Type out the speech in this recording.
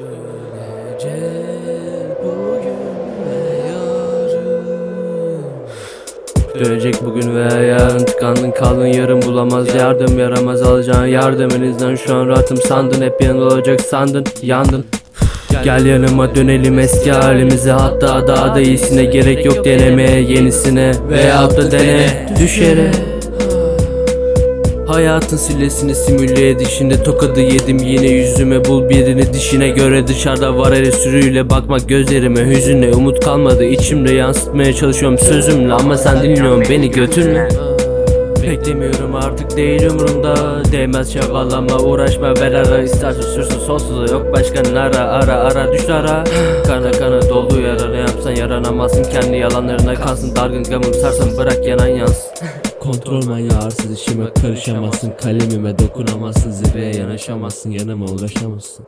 Dönecek bugün ve yarın. Dönecek bugün veya yarın. Tıkandın kaldın yarın bulamaz. Yardım yaramaz alacağın yardımınızdan şu an rahatım. Sandın hep yanında olacak sandın. Yandın. Gel yanıma dönelim eski halimize. Hatta daha da iyisine gerek yok. Denemeye yenisine. Veyahut da dene. Düşere Hayatın sillesini simüle edişinde tokadı yedim yine yüzüme. Bul birini dişine göre dışarıda var hele sürüyle bakmak gözlerime. Hüzünle umut kalmadı içimde yansıtmaya çalışıyorum sözümle. Ama sen dinliyorsun beni götürme. Beklemiyorum artık değil umurumda. Değmez çabalama uğraşma ver ara. İstersen sürsün sonsuza yok. Başka nara ara ara. Düş ara. Kana kana dolu yara yapsan yaranamazsın. Kendi yalanlarına kalsın dargın gamım sarsan bırak yanan yansın. Kontrol manyağı arsız işime karışamazsın. Kalemime dokunamazsın zirveye yanaşamazsın. Yanıma ulaşamazsın